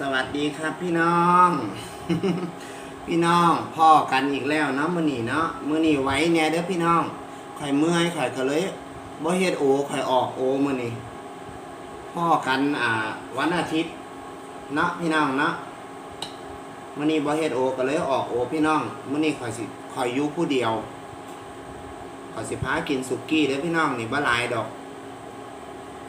สวัสดีครับพี่น้อง พี่น้องพ่อกันอีกแล้วเนาะมื้อนี้เนาะมื้อนี้ไว้แน่เด้อพี่น้องข่อยเมื่อยข่อยก็เลยบ่เฮ็ดโอข่อยออกโอมื้อนี้พ่อกันอ่าวันอาทิตย์เนาะพี่น้องเนาะมื้อนี้บ่เฮ็ดโอก็เลยออกโอพี่น้องมื้อนี้ข่อยสิข่อยอยู่ผู้เดียวข่อยสิพากินสุกี้เด้อพี่น้องนี่บ่หลายดอก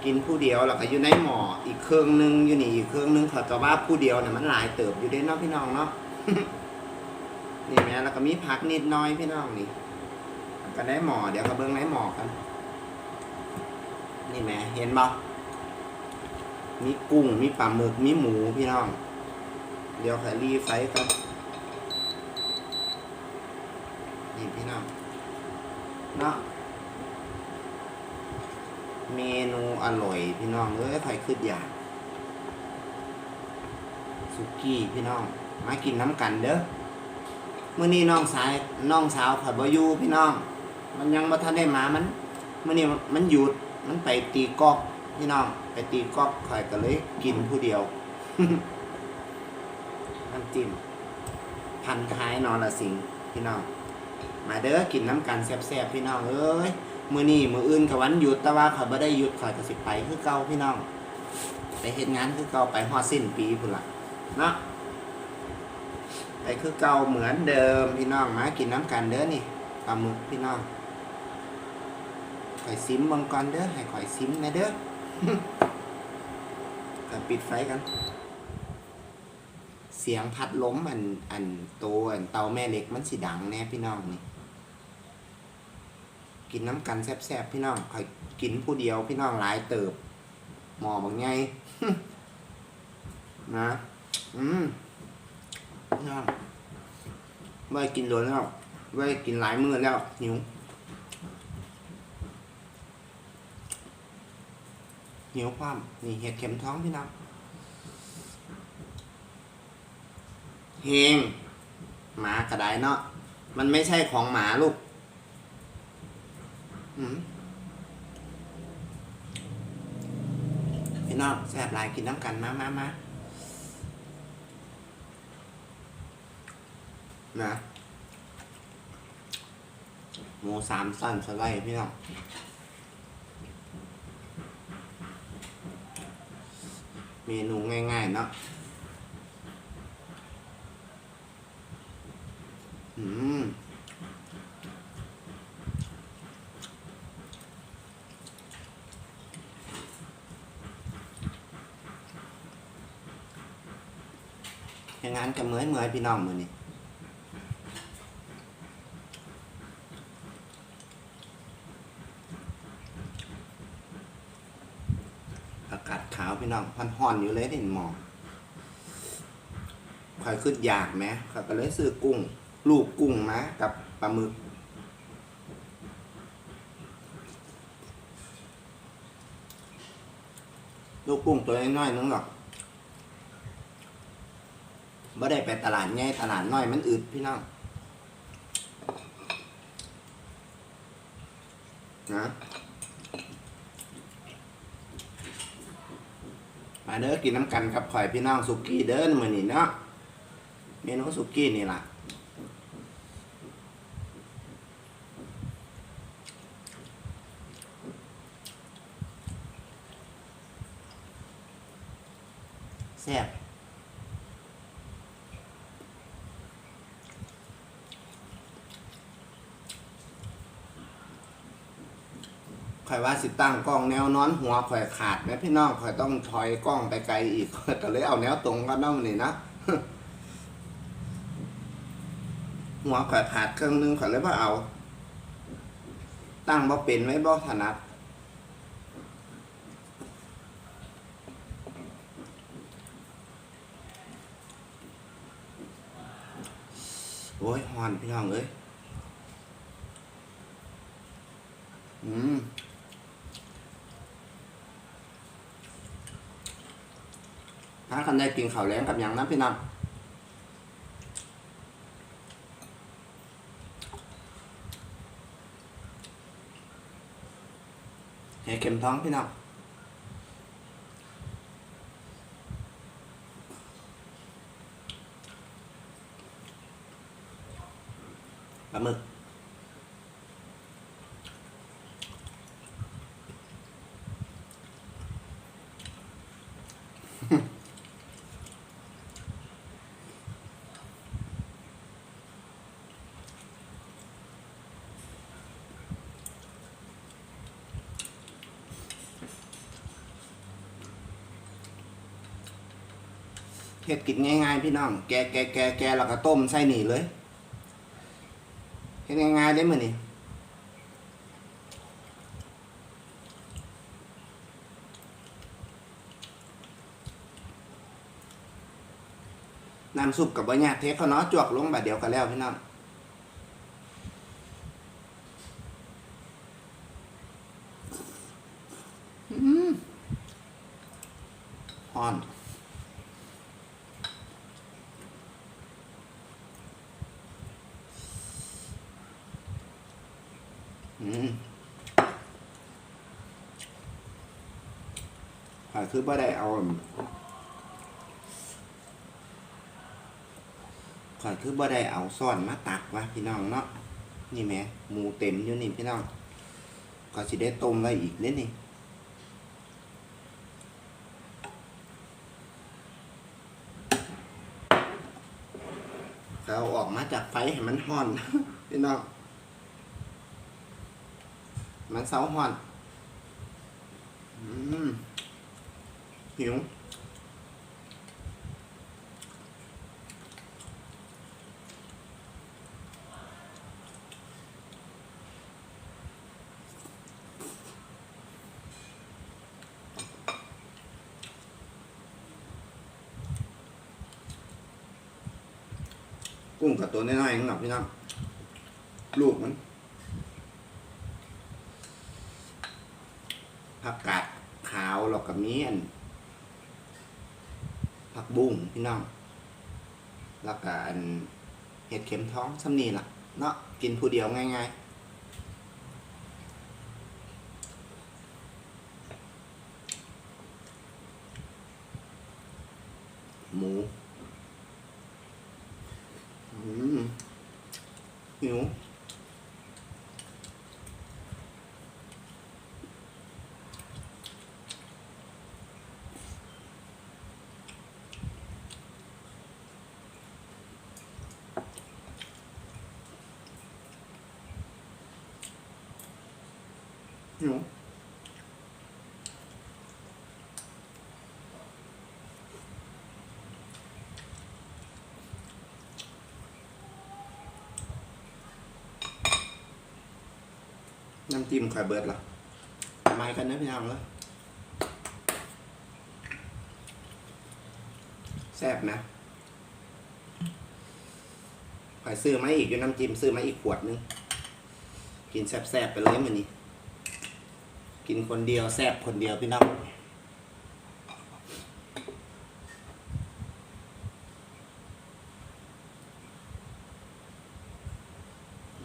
กินผู้เดียวแล้วก็อยู่ในหมออีกเครื่องหนึงอยู่นี่อีกเครื่องหนึงเขาจะว่าผู้เดียวเนี่ยมันหลายเติบอยู่ด้เนาะพี่น้องเนาะนี่แม่แล้วก็มีผักนิดน้อยพี่น้องนี่ก็ได้หมอเดี๋ยวก็เบิ่งในหมอกันนี่แม่เห็นบ่มีกุ้งมีปลาหมึกมีหมูพี่น้อง เดี๋ยวขอรีไฟกันนี่พี่น้องเนาะ เมนูอร่อยพี่น้องเอ้ยใครขึ้นอยากสุกี้พี่น้อง มากินน้ำกันเด้อเมื่อนี้น้องสายน้องสาวข่อยบอยู่พี่น้อง มันยังบ่ทันได้มามันเมื่อนี้มันหยุดมันไปตีกอล์ฟพี่น้อง ไปตีกอล์ฟข่อยก็เลยกินผู้เดียวน้ำจิ้มพันท้ายนอนละสิงพี่น้อง มาเด้อกินน้ำกันแซ่บๆพี่น้องเอ้ย มือนี้มืออื่นกับวันหยุดแต่ว่าเขาไม่ได้หยุดเขาจะสิไปคือเก่าพี่น้องไปเฮ็ดงานคือเก่าไปฮอดสิ้นปีพุ่นละเนาะไปคือเก่าเหมือนเดิมพี่น้องมากินน้ำกันเด้อนี่ปลาหมึกพี่น้องข่อยซิมบังก่อนเด้อให้ข่อยซิมนะเด้อก็ปิดไฟกัน เสียงพัดล้มอันอันโตอันเตาแม่เล็กมันสิดังแน่พี่น้องนี่ กินน้ำกันแซ่บๆพี่น้องคอยกินผู้เดียวพี่น้องหลายเติบ หมอบางไงนะ อืมพี่น้องไม่กินโดนแล้วไม่กินหลายมื้อแล้วหิวหิวความนี่เห็ดเข็มท้องพี่น้องเฮงหมากระไดเนาะมันไม่ใช่ของหมาลูก พี่น้องแซ่บหลายกินน้ำกันมามามานะหมูสามสั้นสไลด์พี่น้องเมนูง่ายๆเนาะอืม ยั งงานกับเมื่อยเมื่อยพี่น้องมือนี่อากาศขาวพี่น้องพันห่อนอยู่เลยเด่นหมองคอยขึ้นอยากไหมเขาก็เลยซื้อกุ้ง ลูกกุ้งมากับปลาหมึก ลูกกุ้งตัวน้อยๆนึงหรอก บ่ได้ไปตลาดใหญ่ตลาดน้อยมันอึดพี่น้องนะมาเด้อกินน้ำกันกับข่อยพี่น้องสุกี้เด้อมือนี้เนาะเมนูสุกี้นี่ล่ะแซ่บ อยว่าสิตั้งกล้องแนวนอนหัวข่อยขาดแม่พี่น้องข่อยต้องถอยกล้องไปไกลอีกก็เลยเอาแนวตรงกันเน้องนี่นะหัวข่อยขาดเครื่องนึงข่อยเลยว่าเอา ตั้งบ่เป็นไว้บ่ถนัดโอ้ยฮอนพี่น้องเอ้ย กินข้าวแล้งกับอย่างนั้นพี่น้องเห็ดเข็มท้องพี่น้องปลาหมึก เห็ดกินง่ายๆพี่น้อง แกะแกะแกะแกะแล้วก็ต้มใส่หนีเลยเฮ็ดง่ายๆได้เหมือนนี่น้ำซุปกับบะหยาเทเขาเนาะจวกลงแบบเดียวกันแล้วพี่น้องอืมฮอน อืม ข่อยคือบ่ได้เอาข่อยคือบ่ได้เอาซ่อนมาตักวะพี่น้องเนาะนี่แหม่หมูเต็มอยู่นี่พี่น้องก็สิได้ต้มไว้อีกเด้นี่เอาออกมาจากไฟให้มันห่อน พี่น้องมันเสาห่อน อืม หิวกุ้งกับตัวน้อยๆนั่นหรอกพี่น้องลูกมันผักกาดขาวแล้วก็มีอัน บุ้งพี่น้องแล้วก็อันเห็ดเข็มท้องซ้ำนี่ล่ะเนาะกินผู้เดียวง่ายๆ หมูอืมหิว หิวน้ำจิ้มไข่เบิร์ดเหรอมากันนะพี่น้องเลยแซ่บนะข่อยซื้อมาอีกอยู่น้ำจิ้มซื้อมาอีกขวดนึง กินแซ่บๆไปเลยมันนี้ กินคนเดียวแซ่บคนเดียวพี่น้อง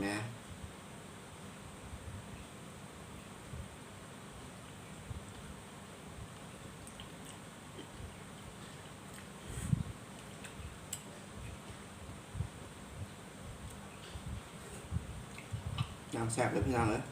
นะน้ำแซ่บเลยพี่น้องเลย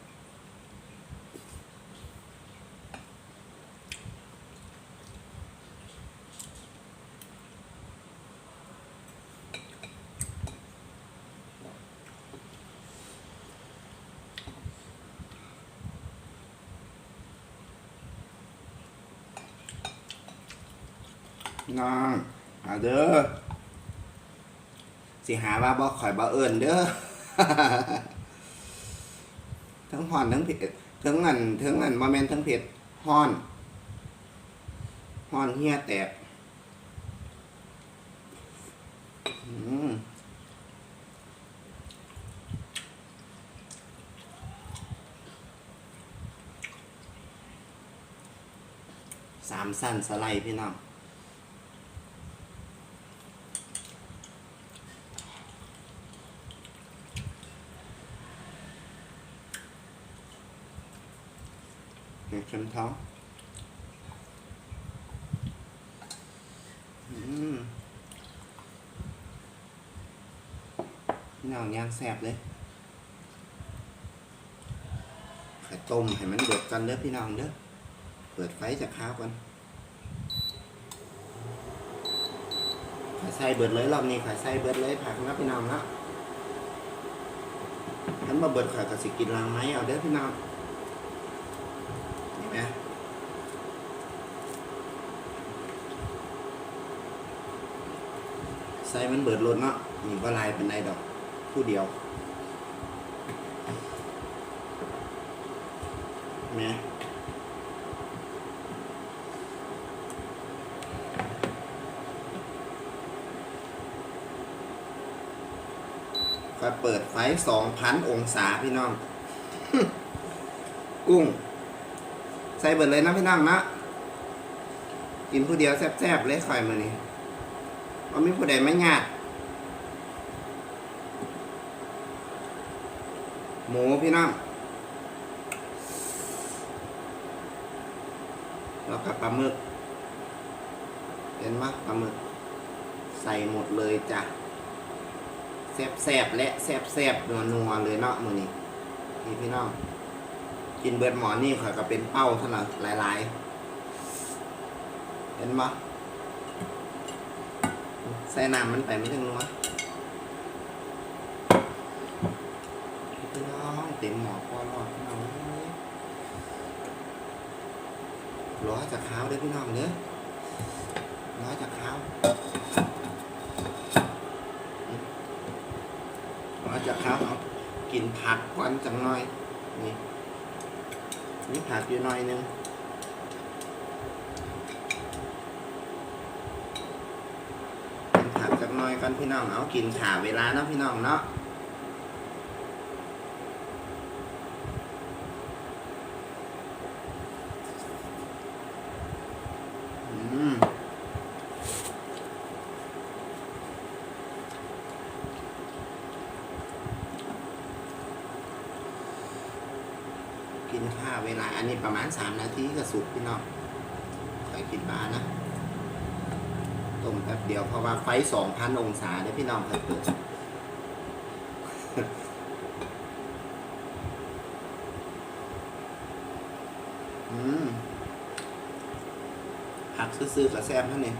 น้องเอาเด้อสิหาว่าบ่ข่อยบ่เอิ้นเด้อทั้งห่อนทั้งเผ็ดทั้งอันทั้งอันบ่แม่นทั้งเผ็ดห่อนห่อนเฮียแตกอืมสามสั้นสไลด์พี่น้อง ฉันท้องหน่องยางแสบเลยไข่ต้มให้มันเดือดกันเด้อพี่น้องเด้อ เปิดไฟจากข้าวกันไข่ใส่เบิดเลยรอบนี้ไข่ใส่เบิดเลยผักนะพี่น้องนะฉันมาเบิดไข่กับสิกินลางไหมเอาเด้อพี่น้อง มันเบิดรถเนาะนี่ก็ลายเป็นไดดอกผู้เดียวเนไหมก็เปิดไฟสองพันองศาพี่น้อง กุ้ง ใส่เบิดเลยนะพี่น้องนะกินผู้เดียวแซ่บๆเลยคอยมานี่ ว่ามีผู้ใดไม่งาดหมูพี่น้องแล้วก็ปลาหมึกเห็นไหมปลาหมึก ใส่หมดเลยจ้ะแซบแซบและแซบแซบนัวนัวเลยเนาะมือนี้นี่พี่น้อง กินเบิดหมอนี่ข่อยก็เป็นเป้าเท่านั้นหลาย ๆ เห็นปะใส่น้ำมันไปไม่ถึงนัวพี่น้องเต็มหมอพอรอดพี่น้องเอ้ยร้อยจากข้าเด้พี่น้องเด้อร้อยจากข้าวเราจะครับเอากินผักก่อนจังหน่อย นี่นี่ผักอยู่หน่อยนึงกินผักจังหน่อยกัน พี่น้องเอากินขาเวลาเนาะพี่น้องเนาะกินข้าวเวลาอันนี้ประมาณสามนาทีก็สุกพี่น้องใส่กินปลานะ ต้มแป๊บเดียวเพราะว่าไฟสองพันองศาเนี่ยพี่น้องเคยเปิดอืมผักซื้อๆกับแซมท่านเอง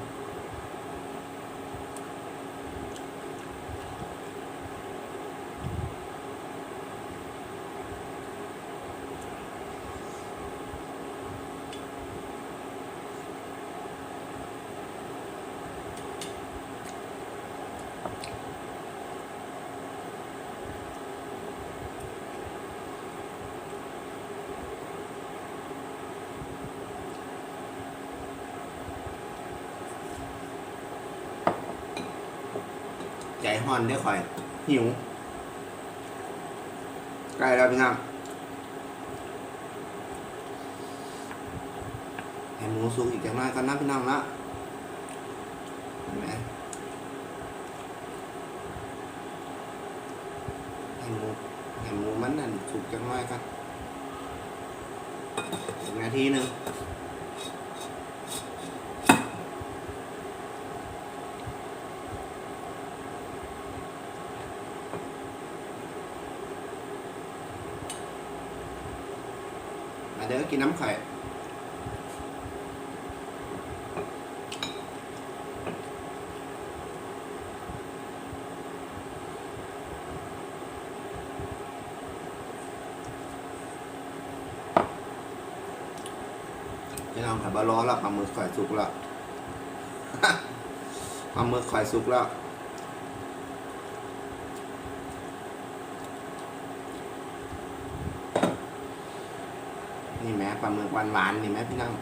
ห่อนได้อคอย หิวใกล้แล้วพี่น้องให้หมูสุกอีกจังหน่อยกันนะพี่น้องนะเห็นไหมให้หมูให้หมูมันนั่นสุกจังหน่อยกันอีกนาทีหนึ่ง มาเด้อ กินน้ำไข่ พี่น้องขับบร้อล้วปลาหมึกข่อยสุกล้วปลาหมึกข่อยสุกล้ว นี่แหม่ ปลาหมึกหวานๆนี่แหมพี่น้อง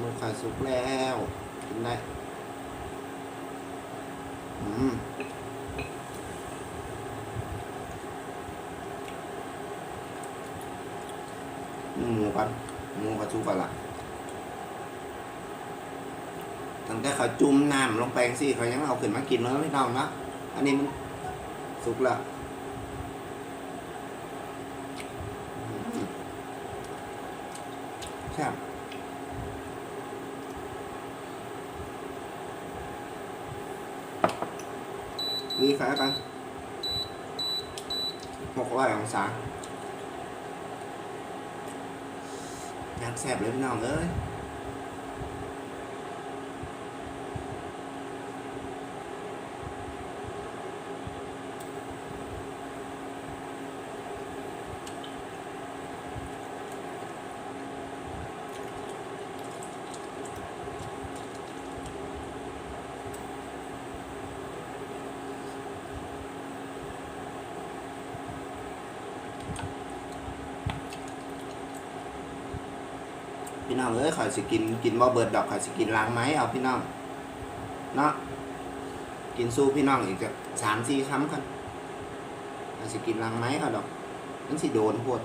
หมึกไข่สุกแล้วกินได้อืมหมูกันหมูกับสุกกันละตั้งแต่เขาจุ่มน้ำลงไปสิเขายังเอาขึ้นมากินแล้วพี่น้องเนาะอันนี้มัน สุกละแซ่บนี่ขายกันหกร้อยองศายักแซ่บเลยพี่น้องเอ้ย พี่น้องเอ้ยขอยสิกินกินบ่เบิดดอกขอยสิกินล้างไม้เอาพี่น้องเนาะกินสู้พี่น้องอีกจะสามสี่คำกันขอยสิกินล้างไม้เอาดอกมันสิโดนพวด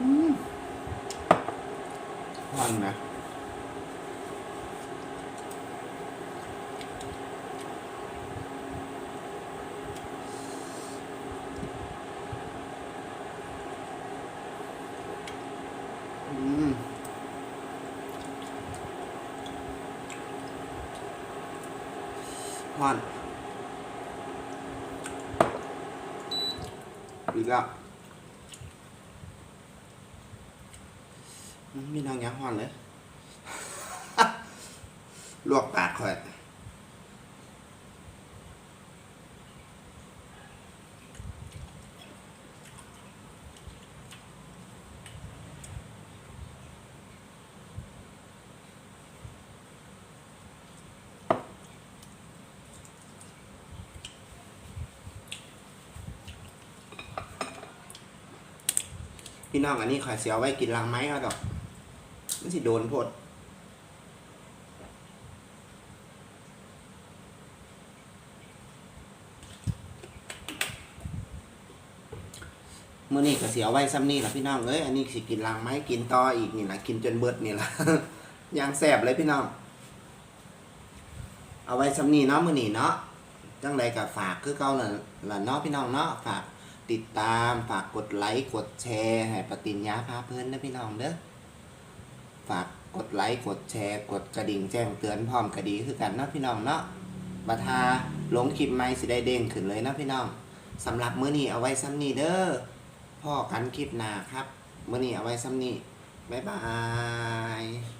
อืมวันนะอืม วันอีกแล้วมีนางยักษ์หอนเลย ลวกปากค่อย พี่น้องอันนี้ข่อยเสียไว้กินลังไม้เอาดอก มันสิโดนพดมื่อนี้ก็เสียไว้ซ้ำนี่แหละพี่น้องเอ้ยอันนี้สิกินลังไม้กินต่ออีกนี่แหละกินจนเบิดนี่แหละยางแสบเลยพี่น้อง เอาไว้ซ้ำนี่เนาะมื่อนี้เนาะจังใดกับฝากคือเก่าละละเนาะพี่น้องเนาะฝาก ติดตามฝากกดไลค์กดแชร์ให้ปฏิญญาพาเพื่อนนะพี่น้องเด้อฝากกดไลค์กดแชร์ กดกระดิ่งแจ้งเตือนพร้อมกระดีคือกันนะพี่น้องเนาะบัทาลงคลิปใหม่สิได้เด้งขึ้นเลยนะพี่น้องสำหรับมื้อนี้เอาไว้ซ้ำนี้เด้อพ่อกันคลิปหนาครับมื้อนี้เอาไว้ซ้ำนี้บ๊ายบาย